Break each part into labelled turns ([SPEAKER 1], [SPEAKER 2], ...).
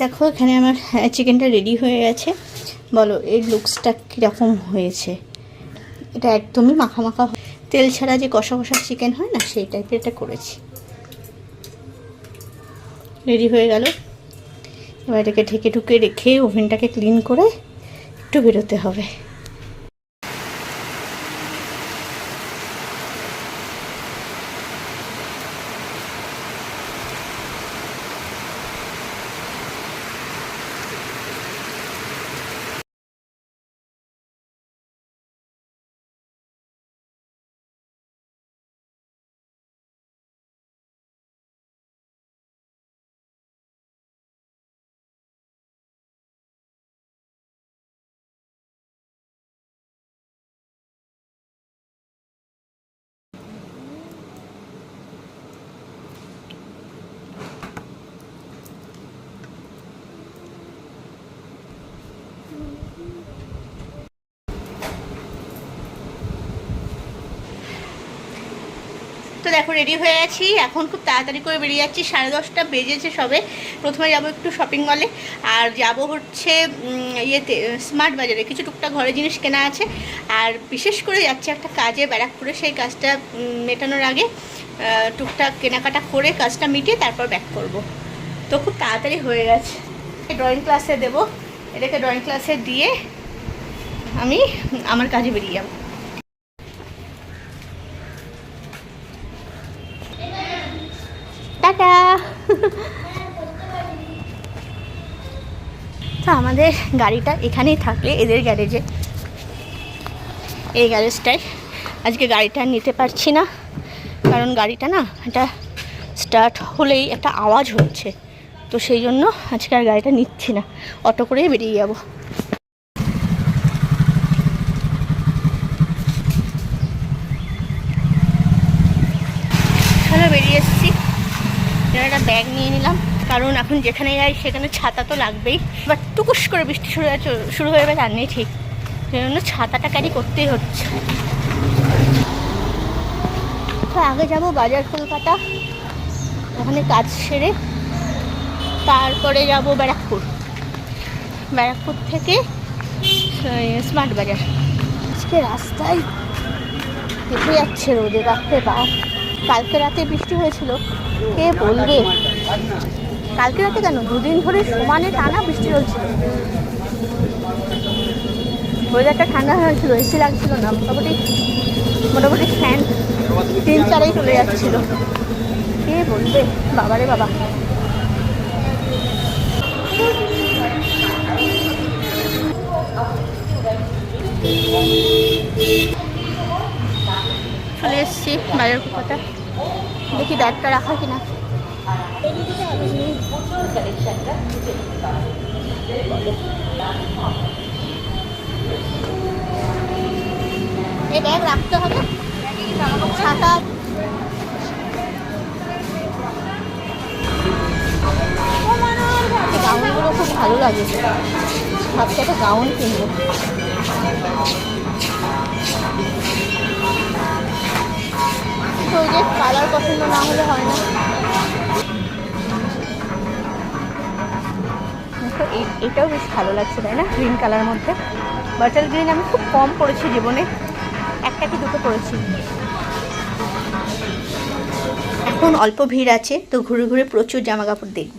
[SPEAKER 1] দেখো, এখানে আমার চিকেনটা রেডি হয়ে গেছে। বলো, এর লুকসটা কীরকম হয়েছে? এটা একদমই মাখা মাখা। তেল ছাড়া যে কষা কষা চিকেন হয় না, সেই টাইপের এটা করেছি। রেডি হয়ে গেল। এবার এটাকে ঢেকে ঢুকে রেখে ওভেনটাকে ক্লিন করে একটু বেরোতে হবে। দেখো রেডি হয়ে আছি। এখন খুব তাড়াতাড়ি করে বেরিয়ে যাচ্ছি। সাড়ে দশটা বেজেছে সবে। প্রথমে যাব একটু শপিং মলে আর যাব হচ্ছে ইয়েতে স্মার্ট বাজারে। কিছু টুকটাক ঘরের জিনিস কেনা আছে। আর বিশেষ করে যাচ্ছে একটা কাজে, ব্যারাকপুরে। সেই কাজটা মেটানোর আগে টুকটাক কেনাকাটা করে, কাজটা মিটিয়ে তারপর ব্যাক করব। তো খুব তাড়াতাড়ি হয়ে গেছে। ড্রয়িং ক্লাসে দেব। এটাকে ড্রয়িং ক্লাসে দিয়ে আমি আমার কাজে বেরিয়ে যাব টাটা তো আমাদের গাড়িটা এখানেই থাকলে এদের গ্যারেজে। এই গ্যারেজটায় আজকে গাড়িটা নিতে পারছি না, কারণ গাড়িটা না এটা স্টার্ট হলেই একটা আওয়াজ হচ্ছে। তো সেই জন্য আজকে আর গাড়িটা নিচ্ছি না, অটো করেই বেরিয়ে যাব। চলো বেরিয়ে এসেছি। একটা ব্যাগ নিয়ে নিলাম। কারণ এখন যেখানে যাই, সেখানে ছাতা তো লাগবেই। এবার টুকুস করে বৃষ্টি শুরু শুরু হয়ে যাবে নেই ঠিক। সেই জন্য ছাতাটা ক্যারি করতেই হচ্ছে। তো আগে যাব বাজার কলকাতা, ওখানে কাজ সেরে তারপরে যাব ব্যারাকপুর। ব্যারাকপুর থেকে স্মার্ট বাজার। আজকে রাস্তায় দেখে যাচ্ছে রোদে রাখতে বাপ কালকে রাতে বৃষ্টি হয়েছিল। কে বলবে? কালকে রাতে কেন? দুদিন ধরে সমানে টানা বৃষ্টি চলছিল ওয়েদারটা ঠান্ডা হয়েছিল এসি লাগছিল না, মোটামুটি মোটামুটি ফ্যান তিন চারেই চলে যাচ্ছিল। কে বলবে? বাবারে বাবা। চলে এসছি বাজার কোথাটা দেখি ব্যাগটা রাখা কিনা। ব্যাগ রাখতে হবে। ছাতা। গাউনগুলো খুব ভালো লাগে। ভাবছি একটা গাউন কিনবো। তো কালার পছন্দ না হলে হয় না। এটাও বেশ ভালো লাগছে, তাই না? গ্রিন কালার মধ্যে। বাটার গ্রিন আমি খুব কম পড়েছি জীবনে। একটা কি দুটো পড়েছি? এখন অল্প ভিড় আছে, তো ঘুরে ঘুরে প্রচুর জামা কাপড় দেখব।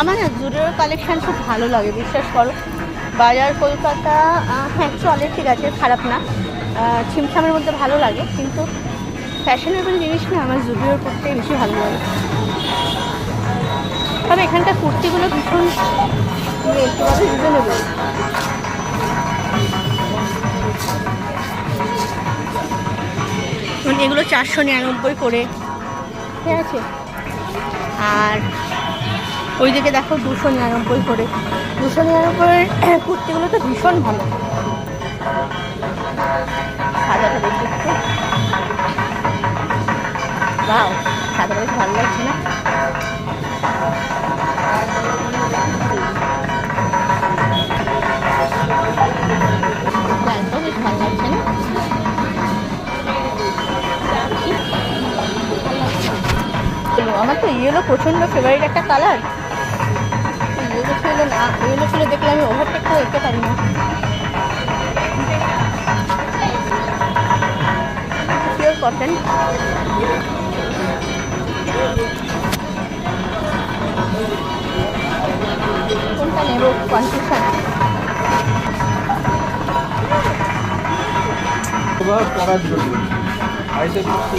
[SPEAKER 1] আমার না জুডিওর কালেকশন খুব ভালো লাগে, বিশ্বাস করো। বাজার কলকাতা হ্যাঁ চলে, ঠিক আছে, খারাপ না। ছিমছামের মধ্যে ভালো লাগে, কিন্তু ফ্যাশনেবল জিনিস না, আমার জুডিওর করতে বেশি ভালো লাগে। তবে এখানকার কুর্তিগুলো ভীষণ রিজনেবল মানে এগুলো চারশো নিরানব্বই করে। ঠিক আছে। আর ওইদিকে দেখো দুশো নিরানব্বই করে। দুশো নিরানব্বই কুর্তিগুলো তো ভীষণ ভালো। সাদাটা দেখি একটু বাও বেশ ভালো লাগছে না? ইয়েলো প্রচণ্ড ফেভারিট একটা কালার ইয়েলো ছিল না ইয়েলো ছিল দেখলে আমি ওভারটেক করে দেখতে পারি না। পিওর কটন কোনটা নেব? কনফিউশন
[SPEAKER 2] পড়ার জন্য আইসে করতে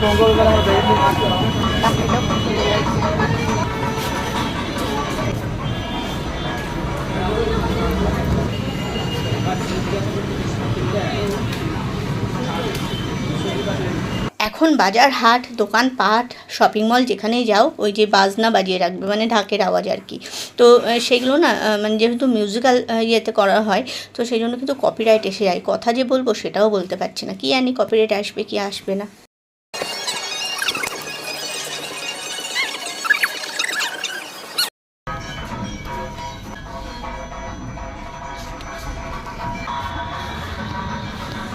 [SPEAKER 2] মঙ্গলবার আমার দেখে
[SPEAKER 1] এখন বাজার, হাট, দোকান, পাট শপিং মল যেখানেই যাও, ওই যে বাজনা বাজিয়ে রাখবে মানে ঢাকের আওয়াজ আর কি। তো সেগুলো না মানে যেহেতু মিউজিক্যাল ইয়েতে করা হয়, তো সেই জন্য কিন্তু কপিরাইট এসে যায়। কথা যে বলব সেটাও বলতে পারছি না। কি জানি কপিরাইট আসবে, কি আসবে না।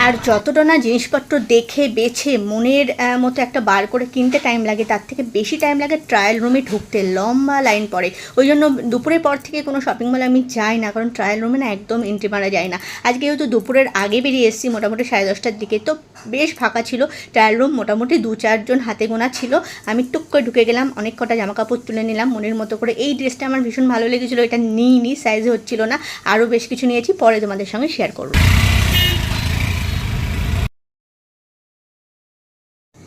[SPEAKER 1] আর যতটা না জিনিসপত্র দেখে, বেছে, মনের মতো একটা বার করে কিনতে টাইম লাগে, তার থেকে বেশি টাইম লাগে ট্রায়াল রুমে ঢুকতে, লম্বা লাইন পড়ে ওই জন্য দুপুরের পর থেকে কোনো শপিং মলে আমি যাই না, কারণ ট্রায়াল রুমে না একদম এন্ট্রি মারা যায় না। আজকে যেহেতু দুপুরের আগে বেরিয়ে এসেছি, মোটামুটি সাড়ে দশটার দিকে, তো বেশ ফাঁকা ছিল। ট্রায়াল রুম মোটামুটি দু চারজন হাতে গোনা ছিল। আমি টুক করে ঢুকে গেলাম, অনেক কটা জামা কাপড় তুলে নিলাম, মনের মতো করে। এই ড্রেসটা আমার ভীষণ ভালো লেগেছিলো, এটা নিইনি সাইজে হচ্ছিল না। আরও বেশ কিছু নিয়েছি, পরে তোমাদের সঙ্গে শেয়ার করব।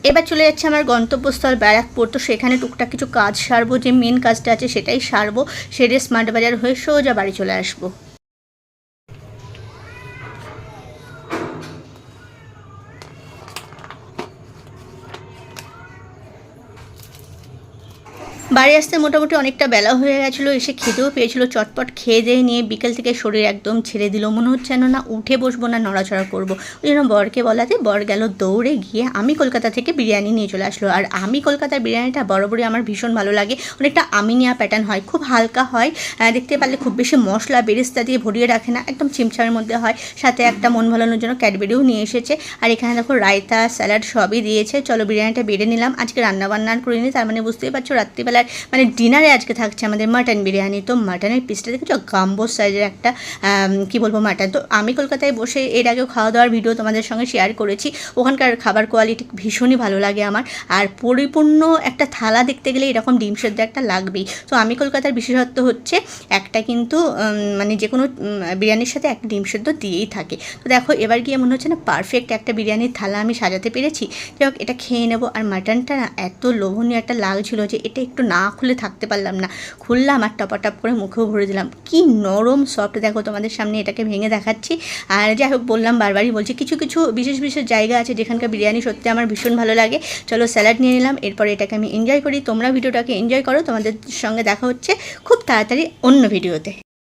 [SPEAKER 1] এবার চলে যাচ্ছে আমার গন্তব্যস্থল ব্যারাকপুর। তো সেখানে টুকটাক কিছু কাজ সারবো, যে মেন কাজটা আছে সেটাই সারবো। সেটা স্মার্ট বাজার হয়ে সোজা বাড়ি চলে আসব। বাড়ি আসতে মোটামুটি অনেকটা বেলা হয়ে গেছিল, এসে খেতেও পেয়েছিল, চটপট খেয়ে দিয়ে নিয়ে বিকেল থেকে শরীর একদম ছেড়ে দিল। মনে হচ্ছে যেন না উঠে বসবো না, নড়াচড়া করব। ওই জন্য বরকে বলাতে বর গেল দৌড়ে গিয়ে আমি কলকাতা থেকে বিরিয়ানি নিয়ে চলে আসলো। আর আমি কলকাতার বিরিয়ানিটা বরাবরই আমার ভীষণ ভালো লাগে। অনেকটা আমিনিয়া প্যাটার্ন হয়, খুব হালকা হয়। দেখতে পারলে খুব বেশি মশলা, বেরেস্তা দিয়ে ভরিয়ে রাখে না, একদম চিমচামের মধ্যে হয়। সাথে একটা মন ভালানোর জন্য ক্যাডবেরিও নিয়ে এসেছে। আর এখানে দেখো রায়তা, স্যালাড সবই দিয়েছে। চলো বিরিয়ানিটা বেড়ে নিলাম। আজকে রান্না বান্না আর করিনি, তার মানে বুঝতেই পারছ রাত্রিবেলার মানে ডিনারে আজকে থাকছে আমাদের মাটন বিরিয়ানি। তো মাটনের পিসটা দেখেছ? গাম্বোস সাইজের একটা কি বলব মাটন তো আমি কলকাতায় বসে এর আগেও খাওয়া দাওয়ার ভিডিও তোমাদের সঙ্গে শেয়ার করেছি। ওখানকার খাবার কোয়ালিটি ভীষণই ভালো লাগে আমার। আর পরিপূর্ণ একটা থালা দেখতে গেলে এরকম ডিম সেদ্ধ একটা লাগবেই। তো আমি কলকাতার বিশেষত্ব হচ্ছে একটা কিন্তু মানে যে কোনো বিরিয়ানির সাথে একটা ডিম সেদ্ধ দিয়েই থাকে। তো দেখো, এবার গিয়ে মনে হচ্ছে না পারফেক্ট একটা বিরিয়ানির থালা আমি সাজাতে পেরেছি? যাই হোক, এটা খেয়ে নেব। আর মাটনটা না এত লোভনীয় একটা লাগছিল যে এটা একটু না খুলে থাকতে পারলাম না। খুললাম আর টপাটপ করে মুখেও ভরে দিলাম। কি নরম সফট দেখো তোমাদের সামনে এটাকে ভেঙে দেখাচ্ছি। আর যাই হোক, বললাম বারবারই বলছি, কিছু কিছু বিশেষ বিশেষ জায়গা আছে যেখানকার বিরিয়ানি সত্যি আমার ভীষণ ভালো লাগে। চলো স্যালাড নিয়ে নিলাম, এরপর এটাকে আমি এনজয় করি। তোমরা ভিডিওটাকে এনজয় করো, তোমাদের সঙ্গে দেখা হচ্ছে খুব তাড়াতাড়ি অন্য ভিডিওতে।